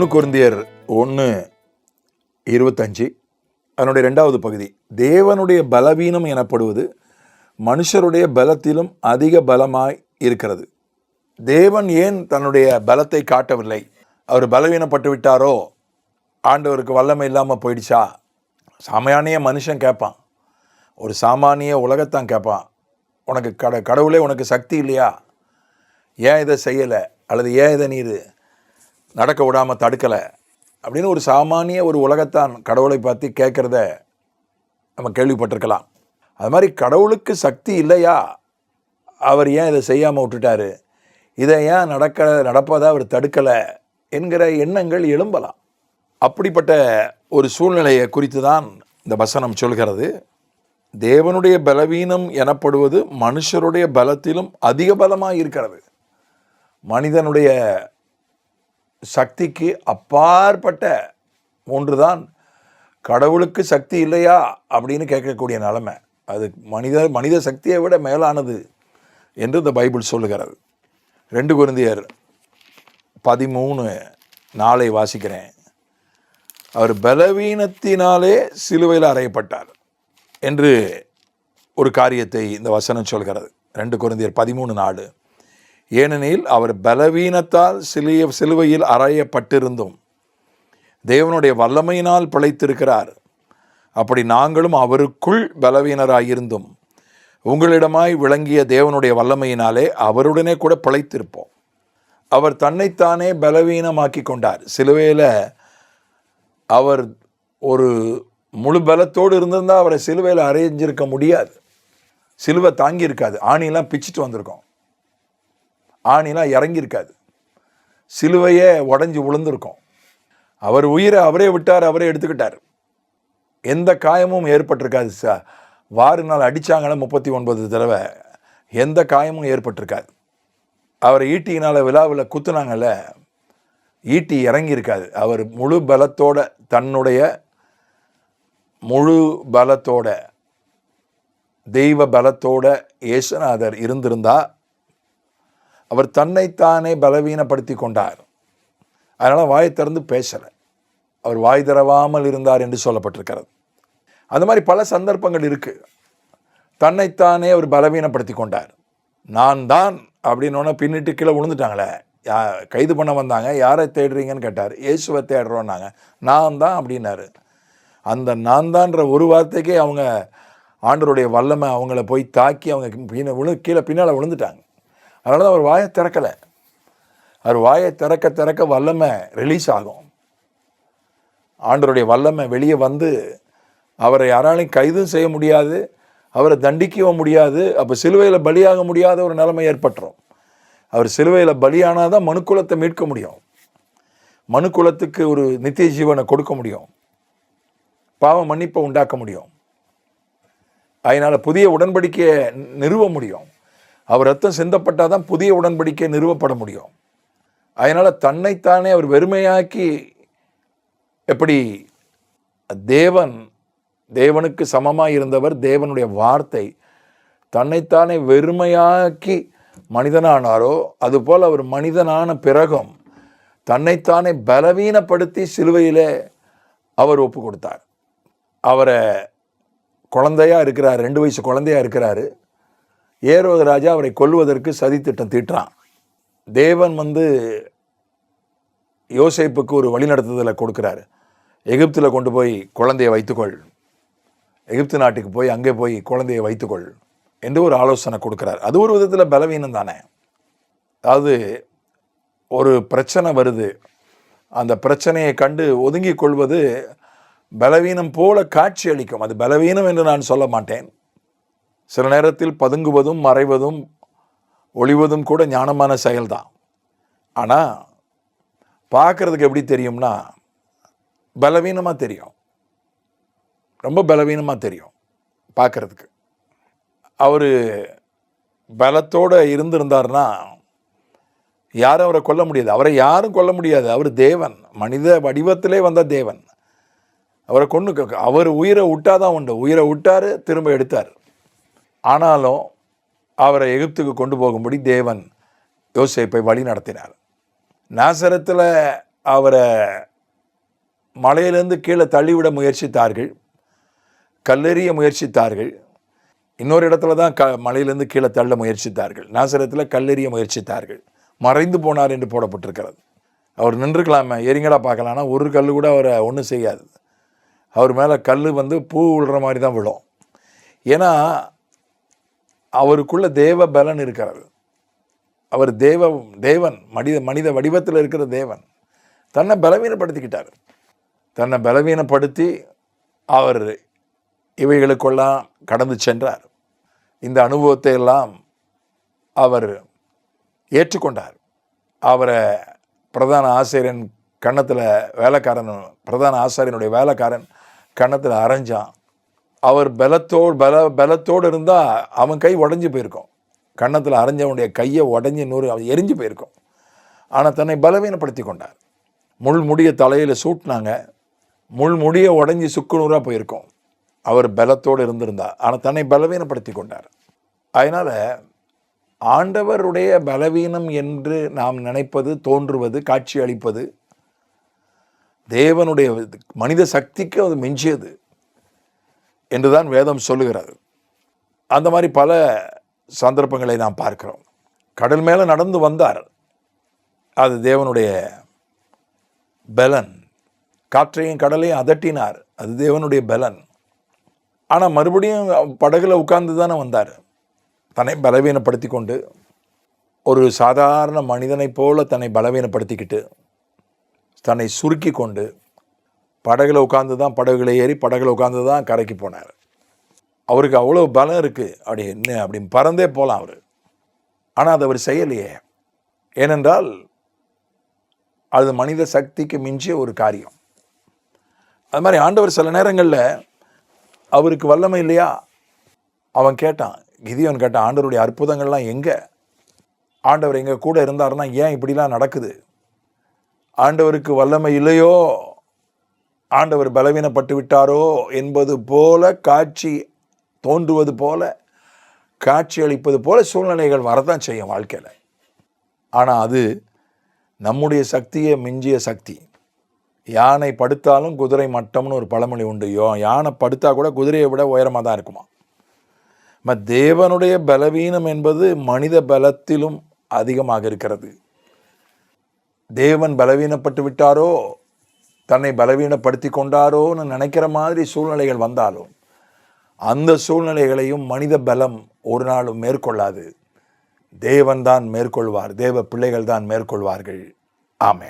ஒன்று குருந்தியர் ஒன்று இருபத்தஞ்சு. அதனுடைய ரெண்டாவது பகுதி தேவனுடைய பலவீனம் எனப்படுவது மனுஷருடைய பலத்திலும் அதிக பலமாய் இருக்கிறது. தேவன் ஏன் தன்னுடைய பலத்தை காட்டவில்லை? அவர் பலவீனப்பட்டு விட்டாரோ ஆண்டவருக்கு வல்லமை இல்லாமல் போயிடுச்சா? சாமானிய மனுஷன் கேட்பான் ஒரு சாமானிய உலகத்தான் கேட்பான் உனக்கு கட கடவுளே உனக்கு சக்தி இல்லையா? ஏன் இதை செய்யலை? அல்லது ஏன் இதை நீர்? நடக்க விடாமல் தடுக்கலை அப்படின்னு ஒரு சாமானிய ஒரு உலகத்தான் கடவுளை பார்த்து கேட்குறத நம்ம கேள்விப்பட்டிருக்கலாம். அது மாதிரி கடவுளுக்கு சக்தி இல்லையா? அவர் ஏன் இதை செய்யாமல் விட்டுட்டாரு? இதை ஏன் நடக்க நடப்பதை அவர் தடுக்கலை என்கிற எண்ணங்கள் எழும்பலாம். அப்படிப்பட்ட ஒரு சூழ்நிலையை குறித்து தான் இந்த வசனம் சொல்கிறது. தேவனுடைய பலவீனம் எனப்படுவது மனுஷருடைய பலத்திலும் அதிக பலமாக இருக்கிறது. மனிதனுடைய சக்திக்கு அப்பாற்பட்ட ஒன்றுதான். கடவுளுக்கு சக்தி இல்லையா? அப்படின்னு கேட்கக்கூடிய நிலைமை. அது மனித மனித சக்தியை விட மேலானது என்று இந்த பைபிள் சொல்லுகிறது. ரெண்டு குருந்தியர் பதிமூணு நாளை வாசிக்கிறேன். அவர் பலவீனத்தினாலே சிலுவையில் அறையப்பட்டார் என்று ஒரு காரியத்தை இந்த வசனம் சொல்கிறது. ரெண்டு குருந்தியர் பதிமூணு நாலு. ஏனெனில் அவர் பலவீனத்தால் சிலிய சிலுவையில் அறையப்பட்டிருந்தும் தேவனுடைய வல்லமையினால் பிழைத்திருக்கிறார். அப்படி நாங்களும் அவருக்குள் பலவீனராயிருந்தும் உங்களிடமாய் விளங்கிய தேவனுடைய வல்லமையினாலே அவருடனே கூட பிழைத்திருப்போம். அவர் தன்னைத்தானே பலவீனமாக்கி கொண்டார். சிலுவையில் அவர் ஒரு முழு பலத்தோடு இருந்திருந்தால் அவரை சிலுவையில் அரைஞ்சிருக்க முடியாது. சிலுவை தாங்கியிருக்காது. ஆணிலாம் பிச்சுட்டு வந்திருக்கோம். ஆணிலாம் இறங்கியிருக்காது. சிலுவையே உடஞ்சி விழுந்திருக்கும் அவர் உயிரை அவரே விட்டார் அவரே எடுத்துக்கிட்டார். எந்த காயமும் ஏற்பட்டிருக்காது சா. வாறு நாள் அடித்தாங்களே முப்பத்தி ஒன்பது தடவை. எந்த காயமும் ஏற்பட்டிருக்காது. அவரை ஈட்டியினால் விழாவில் குத்துனாங்கல்ல. ஈட்டி இறங்கியிருக்காது. அவர் முழு பலத்தோட தன்னுடைய முழு பலத்தோட தெய்வ பலத்தோட இயேசுநாதர் இருந்திருந்தால் அவர் தன்னைத்தானே பலவீனப்படுத்தி கொண்டார். அதனால் வாயை திறந்து பேசலை. அவர் வாய் தரவாமல் இருந்தார் என்று சொல்லப்பட்டிருக்கிறது. அந்த மாதிரி பல சந்தர்ப்பங்கள் இருக்குது தன்னைத்தானே அவர் பலவீனப்படுத்தி கொண்டார். நான் தான் அப்படின்னோடனே பின்னிட்டு கீழே விழுந்துட்டாங்களே. யா கைது பண்ண வந்தாங்க. யாரை தேடுறீங்கன்னு கேட்டார். இயேசுவை தேடுறோன்னாங்க. நான் தான் அப்படின்னாரு. அந்த நான் தான்ற ஒரு வார்த்தைக்கே அவங்க ஆண்டருடைய வல்லமை அவங்கள போய் தாக்கி அவங்க பின்ன விழு கீழே பின்னால் விழுந்துட்டாங்க. அதனால தான் அவர் வாயை திறக்கலை. அவர் வாயை திறக்க திறக்க வல்லமை ரிலீஸ் ஆகும். ஆண்டருடைய வல்லமை வெளியே வந்து அவரை யாராலையும் கைதும் செய்ய முடியாது அவரை தண்டிக்கவும் முடியாது அப்போ சிலுவையில் பலியாக முடியாத ஒரு நிலைமை ஏற்பட்டுரும். அவர் சிலுவையில் பலியானால் தான் மனுக்குலத்தை மீட்க முடியும். மனுக்குலத்துக்கு ஒரு நித்திய ஜீவனை கொடுக்க முடியும். பாவ மன்னிப்பை உண்டாக்க முடியும். அதனால் புதிய உடன்படிக்கையை நிறுவ முடியும். அவர் ரத்தம் சிந்தப்பட்டால் தான் புதிய உடன்படிக்கை நிறுவப்பட முடியும். அதனால் தன்னைத்தானே அவர் வெறுமையாக்கி எப்படி தேவன் தேவனுக்கு சமமாக இருந்தவர் தேவனுடைய வார்த்தை தன்னைத்தானே வெறுமையாக்கி மனிதனானாரோ அதுபோல் அவர் மனிதனான பிறகும் தன்னைத்தானே பலவீனப்படுத்தி சிலுவையில் அவர் ஒப்பு கொடுத்தார். அவரை குழந்தையாக இருக்கிறார் ரெண்டு வயசு குழந்தையா இருக்கிறாரு. ஏரோது ராஜா அவரை கொல்வதற்கு சதித்திட்டம் தீட்டுறான். தேவன் வந்து யோசைப்புக்கு ஒரு வழிநடத்துதலை கொடுக்குறாரு. எகிப்தில் கொண்டு போய் குழந்தையை வைத்துக்கொள். எகிப்து நாட்டுக்கு போய் அங்கே போய் குழந்தையை வைத்துக்கொள் என்று ஒரு ஆலோசனை கொடுக்குறார். அது ஒரு விதத்தில் பலவீனம் தானே. அதாவது ஒரு பிரச்சனை வருது. அந்த பிரச்சனையை கண்டு ஒதுங்கிக் கொள்வது பலவீனம் போல காட்சி அளிக்கும். அது பலவீனம் என்று நான் சொல்ல மாட்டேன். சில நேரத்தில் பதுங்குவதும் மறைவதும் ஒளிவதும் கூட ஞானமான செயல்தான். ஆனால் பார்க்குறதுக்கு எப்படி தெரியும்னா பலவீனமாக தெரியும். ரொம்ப பலவீனமாக தெரியும் பார்க்குறதுக்கு. அவர் பலத்தோடு இருந்திருந்தார்னா யாரும் அவரை கொல்ல முடியாது. அவரை யாரும் கொல்ல முடியாது. அவர் தேவன். மனித வடிவத்திலே வந்த தேவன். அவரை கொண்டு அவர் உயிரை விட்டாதான் உண்டு. உயிரை விட்டார் திரும்ப எடுத்தார். ஆனாலும் அவரை எகிப்துக்கு கொண்டு போகும்படி தேவன் யோசேப்பை வழி நடத்தினார். நாசரத்தில் அவரை மலையிலேருந்து கீழே தள்ளிவிட முயற்சித்தார்கள். கல்லெறிய முயற்சித்தார்கள். இன்னொரு இடத்துல தான் க மலையிலேருந்து கீழே தள்ள முயற்சித்தார்கள். நாசரத்தில் கல்லெறிய முயற்சித்தார்கள். மறைந்து போனார் என்று போடப்பட்டிருக்கிறது. அவர் நின்றுக்கலாமே எரிங்கடா பார்க்கலாம்னா ஒரு கல் கூட அவரை ஒன்றும் செய்யாது. அவர் மேலே கல் வந்து பூ விழுற மாதிரி தான் விழும். ஏன்னா அவருக்குள்ள தேவ பலன் இருக்கிறது அவர் தேவ தேவன் மனித மனித வடிவத்தில் இருக்கிற தேவன். தன்னை பலவீனப்படுத்திக்கிட்டார். தன்னை பலவீனப்படுத்தி அவர் இவைகளுக்கெல்லாம் கடந்து சென்றார். இந்த அனுபவத்தை எல்லாம் அவர் ஏற்றுக்கொண்டார். அவரை பிரதான ஆசிரியன் கன்னத்தில் வேலைக்காரன் பிரதான ஆசாரியனுடைய வேலைக்காரன் கன்னத்தில் அரைஞ்சான். அவர் பலத்தோடு பல பலத்தோடு இருந்தால் அவன் கை உடஞ்சி போயிருக்கும். கன்னத்தில் அரைஞ்சவனுடைய கையை உடஞ்சி நூறு அவன் எரிஞ்சு போயிருக்கும். ஆனால் தன்னை பலவீனப்படுத்தி கொண்டார். முள் முடிய தலையில் சூட்டினாங்க. முள் முடிய உடஞ்சி சுக்குநூறாக போயிருக்கும். அவர் பலத்தோடு இருந்திருந்தார் ஆனால் தன்னை பலவீனப்படுத்தி கொண்டார். அதனால் ஆண்டவருடைய பலவீனம் என்று நாம் நினைப்பது தோன்றுவது காட்சி அளிப்பது தேவனுடைய மனித சக்திக்கு அது மிஞ்சியது. என்றுதான் வேதம் சொல்லுகிறது. அந்த மாதிரி பல சந்தர்ப்பங்களை நாம் பார்க்கிறோம். கடல் மேலே நடந்து வந்தார். அது தேவனுடைய பலன். காற்றையும் கடலையும் அதட்டினார். அது தேவனுடைய பலன். ஆனால் மறுபடியும் படகுல உட்கார்ந்து தானே வந்தார். தன்னை பலவீனப்படுத்தி கொண்டு ஒரு சாதாரண மனிதனைப் போல தன்னை பலவீனப்படுத்திக்கிட்டு தன்னை சுருக்கி கொண்டு படகுல உட்காந்து தான் படகுல ஏறி படகுல உட்காந்து தான் கரைக்கு போனார். அவருக்கு அவ்வளோ பலம் இருக்குது அப்படி என்ன அப்படின்னு பறந்தே போகலாம் அவர். ஆனால் அது அவர் செய்யலையே. ஏனென்றால் அது மனித சக்திக்கு மிஞ்சிய ஒரு காரியம். அது மாதிரி ஆண்டவர் சில நேரங்களில் அவருக்கு வல்லமை இல்லையா? அவன் கேட்டான் கிதியோன் கேட்டான் ஆண்டவருடைய அற்புதங்கள்லாம் எங்கே? ஆண்டவர் எங்கள் கூட இருந்தாருன்னா ஏன் இப்படிலாம் நடக்குது? ஆண்டவருக்கு வல்லமை இல்லையோ? ஆண்டவர் பலவீனப்பட்டு விட்டாரோ என்பது போல காட்சி தோன்றுவது போல காட்சி அளிப்பது போல சூழ்நிலைகள் வரதான் செய்யும் வாழ்க்கையில். ஆனால் அது நம்முடைய சக்தியை மிஞ்சிய சக்தி. யானை படுத்தாலும் குதிரை மட்டம்னு ஒரு பழமொழி உண்டு. யோ யானை படுத்தால் கூட குதிரையை விட உயரமாக தான் இருக்குமா? ம தேவனுடைய பலவீனம் என்பது மனித பலத்திலும் அதிகமாக இருக்கிறது. தேவன் பலவீனப்பட்டு விட்டாரோ தன்னை பலவீனப்படுத்தி கொண்டாரோன்னு நினைக்கிற மாதிரி சூழ்நிலைகள் வந்தாலும் அந்த சூழ்நிலைகளையும் மனித பலம் ஒரு நாளும் மேற்கொள்ளாது. தேவன்தான் மேற்கொள்வார். தேவ பிள்ளைகள் தான் மேற்கொள்வார்கள். ஆமே